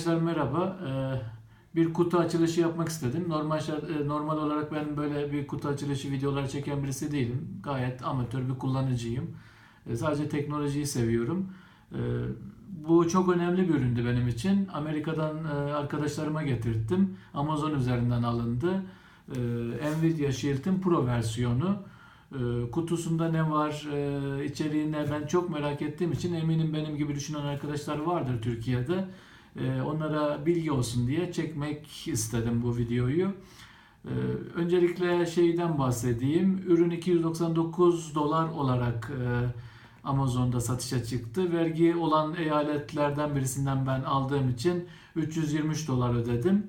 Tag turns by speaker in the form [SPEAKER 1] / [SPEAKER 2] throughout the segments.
[SPEAKER 1] Arkadaşlar merhaba. Ee, Bir kutu açılışı yapmak istedim. Normal e, normal olarak ben böyle bir kutu açılışı videoları çeken birisi değilim. Gayet amatör bir kullanıcıyım. E, Sadece teknolojiyi seviyorum. E, Bu çok önemli bir üründü benim için. Amerika'dan e, arkadaşlarıma getirttim. Amazon üzerinden alındı. Nvidia Shield'in Pro versiyonu. Kutusunda ne var, e, içeriği ben çok merak ettiğim için eminim benim gibi düşünen arkadaşlar vardır Türkiye'de. E, Onlara bilgi olsun diye çekmek istedim bu videoyu. E, Öncelikle şeyden bahsedeyim. Ürün 299 dolar olarak e, Amazon'da satışa çıktı. Vergi olan eyaletlerden birisinden ben aldığım için 323 dolar ödedim.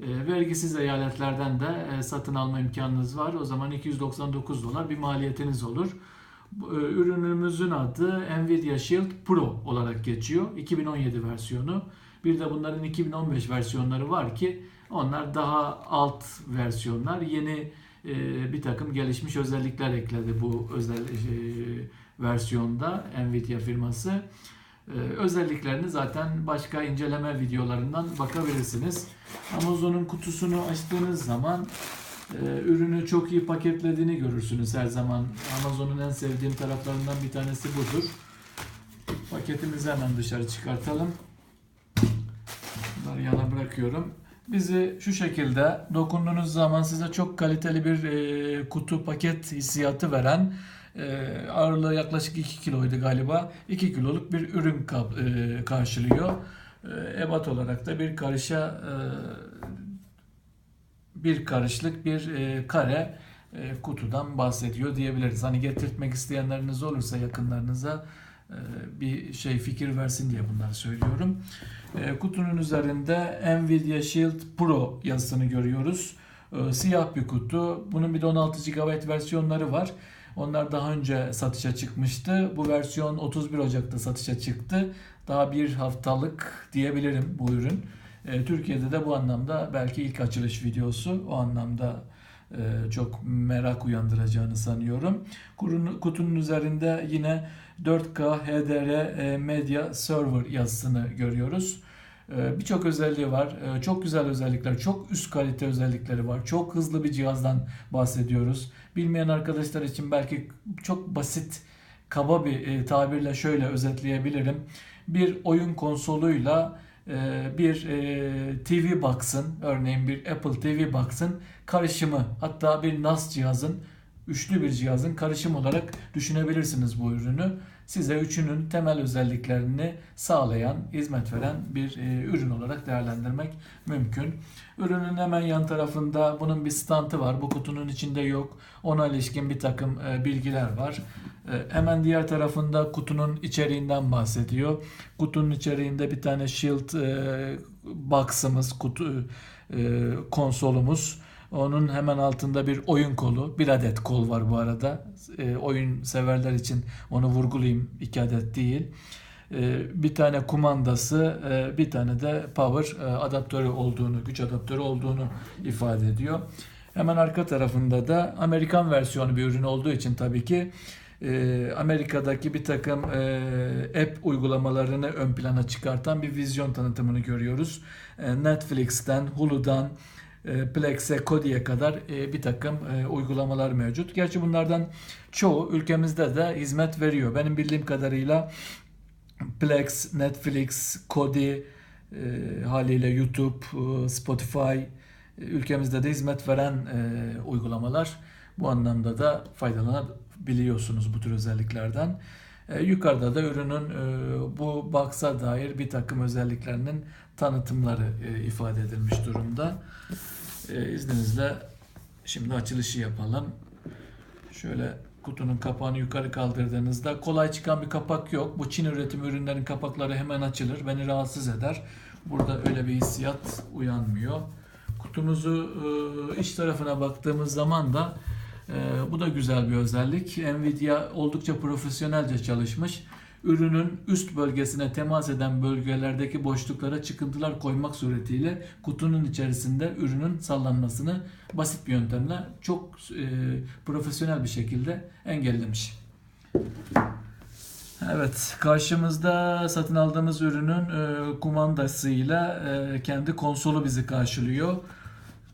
[SPEAKER 1] E, Vergisiz eyaletlerden de e, satın alma imkanınız var. O zaman 299 dolar bir maliyetiniz olur. E, Ürünümüzün adı Nvidia Shield Pro olarak geçiyor. 2017 versiyonu. Bir de bunların 2015 versiyonları var ki onlar daha alt versiyonlar. Yeni e, bir takım gelişmiş özellikler ekledi bu özel e, versiyonda Nvidia firması. E, özelliklerini zaten başka inceleme videolarından bakabilirsiniz. Amazon'un kutusunu açtığınız zaman e, ürünü çok iyi paketlediğini görürsünüz her zaman. Amazon'un en sevdiğim taraflarından bir tanesi budur. Paketimizi hemen dışarı çıkartalım. Bunları yana bırakıyorum. Bizi şu şekilde dokunduğunuz zaman size çok kaliteli bir e, kutu paket hissiyatı veren e, ağırlığı yaklaşık 2 kiloydu galiba. 2 kiloluk bir ürün kap- e, karşılıyor. E, ebat olarak da bir karışa e, bir karışlık bir e, kare e, kutudan bahsediyor diyebiliriz. Hani getirtmek isteyenleriniz olursa yakınlarınıza bir şey fikir versin diye bunları söylüyorum. E, kutunun üzerinde Nvidia Shield Pro yazısını görüyoruz. E, siyah bir kutu. Bunun bir de 16 GB versiyonları var. Onlar daha önce satışa çıkmıştı. Bu versiyon 31 Ocak'ta satışa çıktı. Daha bir haftalık diyebilirim bu ürün. Türkiye'de de bu anlamda belki ilk açılış videosu. O anlamda çok merak uyandıracağını sanıyorum. Kutunun üzerinde yine 4K HDR e, Media Server yazısını görüyoruz. E, Birçok özelliği var. E, Çok güzel özellikler, çok üst kalite özellikleri var. Çok hızlı bir cihazdan bahsediyoruz. Bilmeyen arkadaşlar için belki çok basit, kaba bir e, tabirle şöyle özetleyebilirim. Bir oyun konsoluyla e, bir e, TV Box'ın, örneğin bir Apple TV Box'ın karışımı, hatta bir NAS cihazın, üçlü bir cihazın karışım olarak düşünebilirsiniz bu ürünü. Size üçünün temel özelliklerini sağlayan, hizmet veren bir e, ürün olarak değerlendirmek mümkün. Ürünün hemen yan tarafında bunun bir standı var. Bu kutunun içinde yok. Ona ilişkin bir takım e, bilgiler var. E, hemen diğer tarafında kutunun içeriğinden bahsediyor. Kutunun içeriğinde bir tane Shield e, box'ımız, kutu e, konsolumuz. Onun hemen altında bir oyun kolu. Bir adet kol var bu arada. E, oyun severler için onu vurgulayayım. iki adet değil. E, bir tane kumandası, e, bir tane de power e, adaptörü olduğunu, güç adaptörü olduğunu ifade ediyor. Hemen arka tarafında da Amerikan versiyonu bir ürün olduğu için tabii ki e, Amerika'daki bir takım e, app uygulamalarını ön plana çıkartan bir vizyon tanıtımını görüyoruz. E, Netflix'ten, Hulu'dan, Plex'e, Kodi'ye kadar e, bir takım e, uygulamalar mevcut. Gerçi bunlardan çoğu ülkemizde de hizmet veriyor. Benim bildiğim kadarıyla Plex, Netflix, Kodi, e, haliyle YouTube, e, Spotify e, ülkemizde de hizmet veren e, uygulamalar. Bu anlamda da faydalanabiliyorsunuz bu tür özelliklerden. E, yukarıda da ürünün e, bu box'a dair bir takım özelliklerinin tanıtımları e, ifade edilmiş durumda. E, izninizle şimdi açılışı yapalım. Şöyle kutunun kapağını yukarı kaldırdığınızda kolay çıkan bir kapak yok. Bu Çin üretim ürünlerin kapakları hemen açılır. Beni rahatsız eder. Burada öyle bir hissiyat uyanmıyor. Kutumuzu iç tarafına baktığımız zaman da e, bu da güzel bir özellik. Nvidia oldukça profesyonelce çalışmış. Ürünün üst bölgesine temas eden bölgelerdeki boşluklara çıkıntılar koymak suretiyle kutunun içerisinde ürünün sallanmasını basit bir yöntemle çok e, profesyonel bir şekilde engellemiş. Evet, karşımızda satın aldığımız ürünün e, kumandasıyla e, kendi konsolu bizi karşılıyor.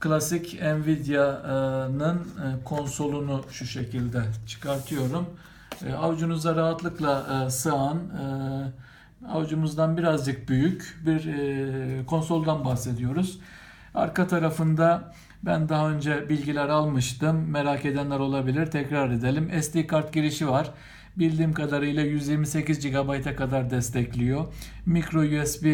[SPEAKER 1] Klasik Nvidia'nın e, konsolunu şu şekilde çıkartıyorum. E, avucunuza rahatlıkla e, sığan, avucumuzdan birazcık büyük bir konsoldan bahsediyoruz. Arka tarafında ben daha önce bilgiler almıştım. Merak edenler olabilir. Tekrar edelim. SD kart girişi var. Bildiğim kadarıyla 128 GB'a kadar destekliyor. Micro USB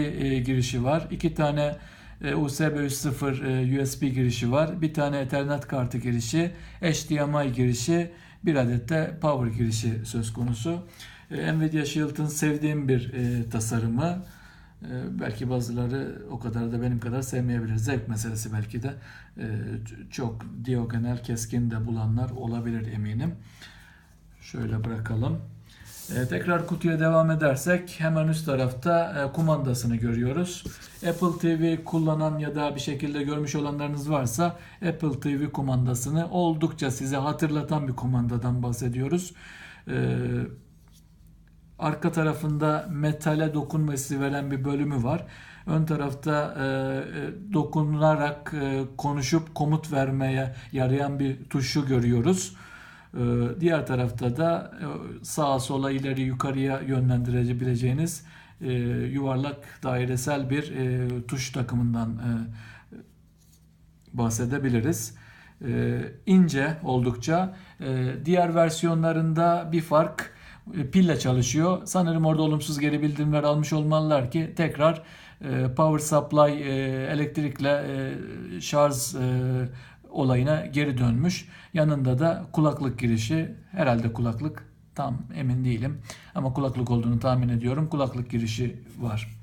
[SPEAKER 1] girişi var. İki tane e, USB 3.0 e, USB girişi var. Bir tane Ethernet kartı girişi, HDMI girişi, bir adet de power girişi söz konusu. E, Nvidia Shield'ın sevdiğim bir tasarımı. Belki bazıları o kadar da benim kadar sevmeyebilir. Zevk meselesi belki de çok diagonal keskin de bulanlar olabilir eminim. Şöyle bırakalım. E, tekrar kutuya devam edersek hemen üst tarafta e, kumandasını görüyoruz. Apple TV kullanan ya da bir şekilde görmüş olanlarınız varsa Apple TV kumandasını oldukça size hatırlatan bir kumandadan bahsediyoruz. E, arka tarafında metale dokunma hissi veren bir bölümü var. Ön tarafta e, e dokunarak e, konuşup komut vermeye yarayan bir tuşu görüyoruz. Ee, diğer tarafta da e, sağa sola ileri yukarıya yönlendirebileceğiniz e, yuvarlak dairesel bir e, tuş takımından bahsedebiliriz. İnce oldukça. Diğer versiyonlarında bir fark pille çalışıyor. Sanırım orada olumsuz geri bildirimler almış olmalılar ki tekrar power supply elektrikle şarj olayına geri dönmüş. Yanında da kulaklık girişi herhalde kulaklık tam emin değilim ama kulaklık olduğunu tahmin ediyorum. Kulaklık girişi var.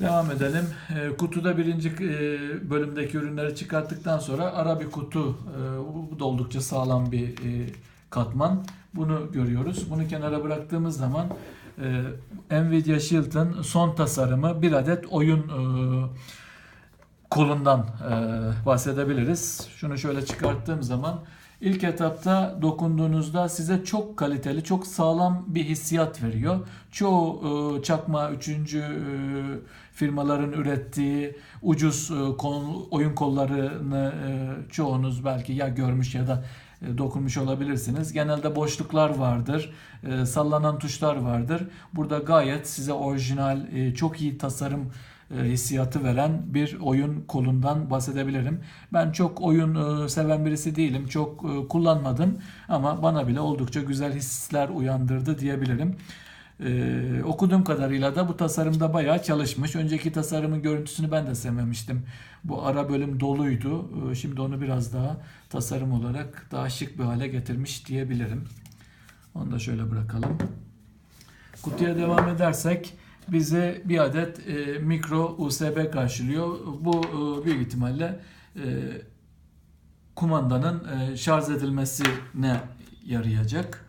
[SPEAKER 1] Devam edelim. E, kutuda birinci e, bölümdeki ürünleri çıkarttıktan sonra ara bir kutu. E, bu da oldukça sağlam bir e, katman. Bunu görüyoruz. Bunu kenara bıraktığımız zaman e, Nvidia Shield'ın son tasarımı bir adet oyun e, kolundan e, bahsedebiliriz. Şunu şöyle çıkarttığım zaman ilk etapta dokunduğunuzda size çok kaliteli, çok sağlam bir hissiyat veriyor. Çoğu e, çakma üçüncü e, firmaların ürettiği ucuz e, kol, oyun kollarını e, çoğunuz belki ya görmüş ya da e, dokunmuş olabilirsiniz. Genelde boşluklar vardır, e, sallanan tuşlar vardır. Burada gayet size orijinal, e, çok iyi tasarım hissiyatı veren bir oyun kolundan bahsedebilirim. Ben çok oyun e, seven birisi değilim. Çok e, kullanmadım ama bana bile oldukça güzel hisler uyandırdı diyebilirim. Ee, okuduğum kadarıyla da bu tasarımda bayağı çalışmış. Önceki tasarımın görüntüsünü ben de sevmemiştim. Bu ara bölüm doluydu. Ee, şimdi onu biraz daha tasarım olarak daha şık bir hale getirmiş diyebilirim. Onu da şöyle bırakalım. Kutuya devam edersek bize bir adet e, mikro USB karşılıyor. Bu e, büyük ihtimalle e, kumandanın e, şarj edilmesine yarayacak.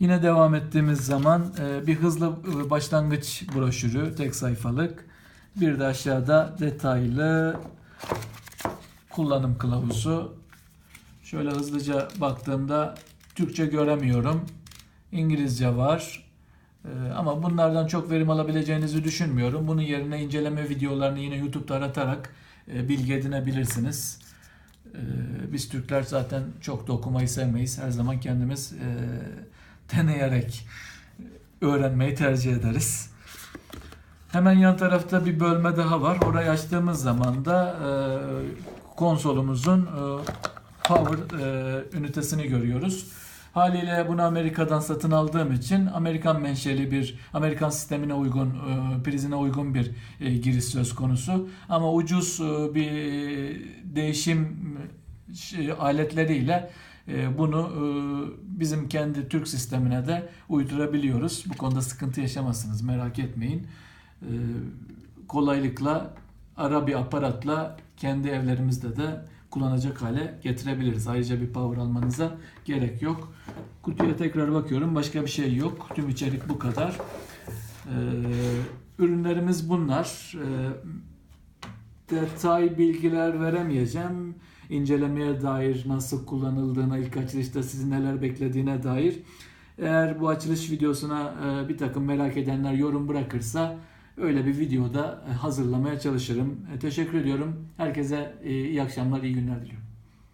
[SPEAKER 1] Yine devam ettiğimiz zaman e, bir hızlı e, başlangıç broşürü tek sayfalık. Bir de aşağıda detaylı kullanım kılavuzu. Şöyle hızlıca baktığımda Türkçe göremiyorum. İngilizce var. Ee, ama bunlardan çok verim alabileceğinizi düşünmüyorum. Bunun yerine inceleme videolarını yine YouTube'da aratarak e, bilgi edinebilirsiniz. Ee, biz Türkler zaten çok da okumayı sevmeyiz. Her zaman kendimiz e, deneyerek öğrenmeyi tercih ederiz. Hemen yan tarafta bir bölme daha var. Orayı açtığımız zaman da e, konsolumuzun power ünitesini görüyoruz. Haliyle bunu Amerika'dan satın aldığım için Amerikan menşeli bir, Amerikan sistemine uygun, e, prizine uygun bir e, giriş söz konusu. Ama ucuz e, bir değişim aletleriyle bunu bizim kendi Türk sistemine de uydurabiliyoruz. Bu konuda sıkıntı yaşamazsınız merak etmeyin. Kolaylıkla ara bir aparatla kendi evlerimizde de kullanacak hale getirebiliriz. Ayrıca bir power almanıza gerek yok. Kutuya tekrar bakıyorum. Başka bir şey yok. Tüm içerik bu kadar. Ee, ürünlerimiz bunlar. Ee, detay bilgiler veremeyeceğim. İncelemeye dair nasıl kullanıldığına, ilk açılışta sizi neler beklediğine dair Eğer bu açılış videosuna e, bir takım merak edenler yorum bırakırsa öyle bir videoda e, hazırlamaya çalışırım. E, Teşekkür ediyorum. Herkese e, iyi akşamlar, iyi günler diliyorum.